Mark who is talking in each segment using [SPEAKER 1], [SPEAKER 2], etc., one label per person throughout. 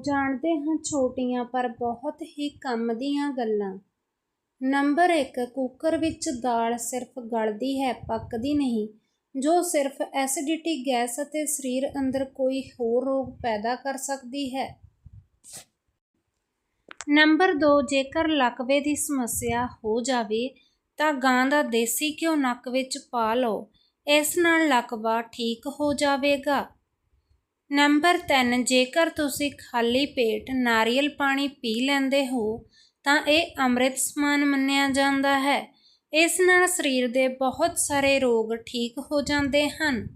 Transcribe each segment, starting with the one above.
[SPEAKER 1] ਜਾਣਦੇ ਹਾਂ ਛੋਟੀਆਂ ਪਰ ਬਹੁਤ ਹੀ ਕੰਮ ਦੀਆਂ ਗੱਲਾਂ। ਨੰਬਰ 1 ਕੁੱਕਰ ਵਿੱਚ ਦਾਲ ਸਿਰਫ ਗਲਦੀ ਹੈ, ਪੱਕਦੀ ਨਹੀਂ। ਜੋ ਸਿਰਫ ਐਸਿਡਿਟੀ ਗੈਸ ਅਤੇ ਸਰੀਰ ਅੰਦਰ ਕੋਈ ਹੋਰ ਰੋਗ ਪੈਦਾ ਕਰ ਸਕਦੀ ਹੈ। ਨੰਬਰ 2 ਜੇਕਰ ਲਕਵੇ ਦੀ ਸਮੱਸਿਆ ਹੋ ਜਾਵੇ, ਤਾਂ ਗਾਂ ਦਾ ਦੇਸੀ ਘਿਓ ਨੱਕ ਵਿੱਚ ਪਾ ਲਓ। ਇਸ ਨਾਲ ਲਕਵਾ ਠੀਕ ਹੋ ਜਾਵੇਗਾ। ਨੰਬਰ 3 ਜੇਕਰ ਤੁਸੀਂ ਖਾਲੀ ਪੇਟ ਨਾਰੀਅਲ ਪਾਣੀ ਪੀ ਲੈਂਦੇ ਹੋ, ਤਾਂ ਇਹ ਅੰਮ੍ਰਿਤ ਸਮਾਨ ਮੰਨਿਆ ਜਾਂਦਾ ਹੈ। ਇਸ ਨਾਲ ਸਰੀਰ ਦੇ ਬਹੁਤ ਸਾਰੇ ਰੋਗ ਠੀਕ ਹੋ ਜਾਂਦੇ ਹਨ।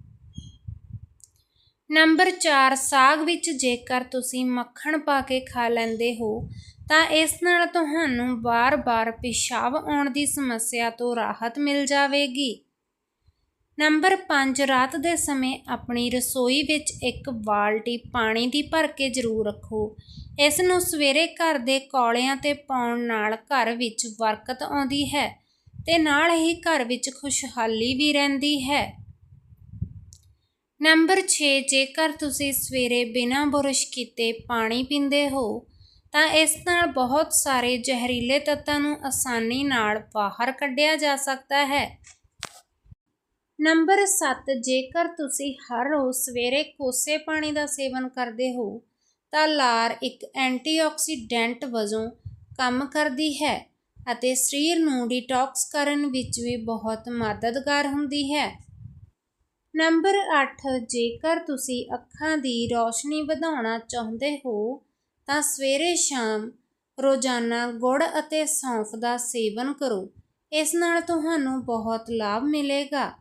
[SPEAKER 1] ਨੰਬਰ 4 ਸਾਗ ਵਿੱਚ ਜੇਕਰ ਤੁਸੀਂ ਮੱਖਣ ਪਾ ਕੇ ਖਾ ਲੈਂਦੇ ਹੋ, ਤਾਂ ਇਸ ਨਾਲ ਤੁਹਾਨੂੰ ਬਾਰ-ਬਾਰ ਪਿਸ਼ਾਬ ਆਉਣ ਦੀ ਸਮੱਸਿਆ ਤੋਂ ਰਾਹਤ ਮਿਲ ਜਾਵੇਗੀ। ਨੰਬਰ 5 ਰਾਤ ਦੇ ਸਮੇਂ ਆਪਣੀ ਰਸੋਈ ਵਿੱਚ ਇੱਕ ਬਾਲਟੀ ਪਾਣੀ ਦੀ ਭਰ ਕੇ ਜ਼ਰੂਰ ਰੱਖੋ। ਇਸ ਨੂੰ ਸਵੇਰੇ ਘਰ ਦੇ ਕੌਲਿਆਂ ਤੇ ਪਾਉਣ ਨਾਲ ਘਰ ਵਿੱਚ ਬਰਕਤ ਆਉਂਦੀ ਹੈ ਤੇ ਨਾਲ ਹੀ ਘਰ ਵਿੱਚ ਖੁਸ਼ਹਾਲੀ ਵੀ ਰਹਿੰਦੀ ਹੈ। ਨੰਬਰ 6 ਜੇਕਰ ਤੁਸੀਂ ਸਵੇਰੇ ਬਿਨਾਂ ਬੁਰਸ਼ ਕੀਤੇ ਪਾਣੀ ਪੀਂਦੇ ਹੋ, ਤਾਂ ਇਸ ਨਾਲ ਬਹੁਤ ਸਾਰੇ ਜ਼ਹਿਰੀਲੇ ਤੱਤਾਂ ਨੂੰ ਆਸਾਨੀ ਨਾਲ ਬਾਹਰ ਕੱਢਿਆ ਜਾ ਸਕਦਾ ਹੈ। ਨੰਬਰ 7 ਜੇਕਰ ਤੁਸੀਂ ਹਰ ਰੋਜ਼ ਸਵੇਰੇ ਕੋਸੇ ਪਾਣੀ ਦਾ ਸੇਵਨ ਕਰਦੇ ਹੋ, ਤਾਂ ਲਾਰ ਇੱਕ ਐਂਟੀਆਕਸੀਡੈਂਟ ਵਜੋਂ ਕੰਮ ਕਰਦੀ ਹੈ ਅਤੇ ਸਰੀਰ ਨੂੰ ਡੀਟੌਕਸ ਕਰਨ ਵਿੱਚ ਵੀ ਬਹੁਤ ਮਦਦਗਾਰ ਹੁੰਦੀ ਹੈ। ਨੰਬਰ 8 ਜੇਕਰ ਤੁਸੀਂ ਅੱਖਾਂ ਦੀ ਰੌਸ਼ਨੀ ਵਧਾਉਣਾ ਚਾਹੁੰਦੇ ਹੋ, ਤਾਂ ਸਵੇਰੇ ਸ਼ਾਮ ਰੋਜ਼ਾਨਾ ਗੁੜ ਅਤੇ ਸੌਂਫ ਦਾ ਸੇਵਨ ਕਰੋ। ਇਸ ਨਾਲ ਤੁਹਾਨੂੰ ਬਹੁਤ ਲਾਭ ਮਿਲੇਗਾ।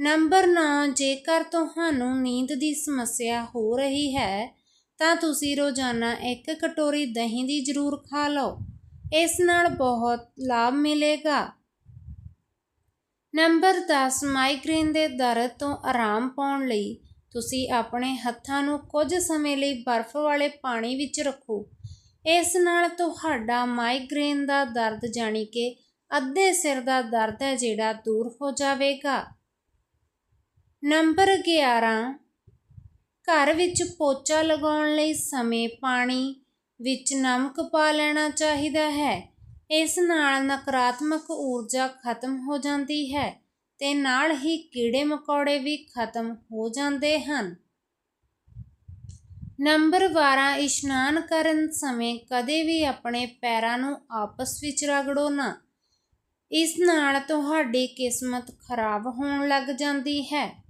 [SPEAKER 1] ਨੰਬਰ 9 ਜੇਕਰ ਤੁਹਾਨੂੰ ਨੀਂਦ ਦੀ ਸਮੱਸਿਆ ਹੋ ਰਹੀ ਹੈ, ਤਾਂ ਤੁਸੀਂ ਰੋਜ਼ਾਨਾ ਇੱਕ ਕਟੋਰੀ ਦਹੀਂ ਦੀ ਜ਼ਰੂਰ ਖਾ ਲਓ। ਇਸ ਨਾਲ ਬਹੁਤ ਲਾਭ ਮਿਲੇਗਾ। ਨੰਬਰ 10 ਮਾਈਗ੍ਰੇਨ ਦੇ ਦਰਦ ਤੋਂ ਆਰਾਮ ਪਾਉਣ ਲਈ ਤੁਸੀਂ ਆਪਣੇ ਹੱਥਾਂ ਨੂੰ ਕੁਝ ਸਮੇਂ ਲਈ ਬਰਫ਼ ਵਾਲੇ ਪਾਣੀ ਵਿੱਚ ਰੱਖੋ। ਇਸ ਨਾਲ ਤੁਹਾਡਾ ਮਾਈਗ੍ਰੇਨ ਦਾ ਦਰਦ ਜਾਣੀ ਕਿ ਅੱਧੇ ਸਿਰ ਦਾ ਦਰਦ ਹੈ ਜਿਹੜਾ ਦੂਰ ਹੋ ਜਾਵੇਗਾ। ਨੰਬਰ 11 ਘਰ ਵਿੱਚ ਪੋਚਾ ਲਗਾਉਣ ਲਈ ਸਮੇਂ ਪਾਣੀ ਵਿੱਚ ਨਮਕ ਪਾ ਲੈਣਾ ਚਾਹੀਦਾ ਹੈ। ਇਸ ਨਾਲ ਨਕਾਰਾਤਮਕ ਊਰਜਾ ਖਤਮ ਹੋ ਜਾਂਦੀ ਹੈ ਤੇ ਨਾਲ ਹੀ ਕੀੜੇ ਮਕੌੜੇ ਵੀ ਖਤਮ ਹੋ ਜਾਂਦੇ ਹਨ। ਨੰਬਰ 12 ਇਸ਼ਨਾਨ ਕਰਨ ਸਮੇਂ ਕਦੇ ਵੀ ਆਪਣੇ ਪੈਰਾਂ ਨੂੰ ਆਪਸ ਵਿੱਚ ਰਗੜੋ ਨਾ। ਇਸ ਨਾਲ ਤੁਹਾਡੀ ਕਿਸਮਤ ਖਰਾਬ ਹੋਣ ਲੱਗ ਜਾਂਦੀ ਹੈ।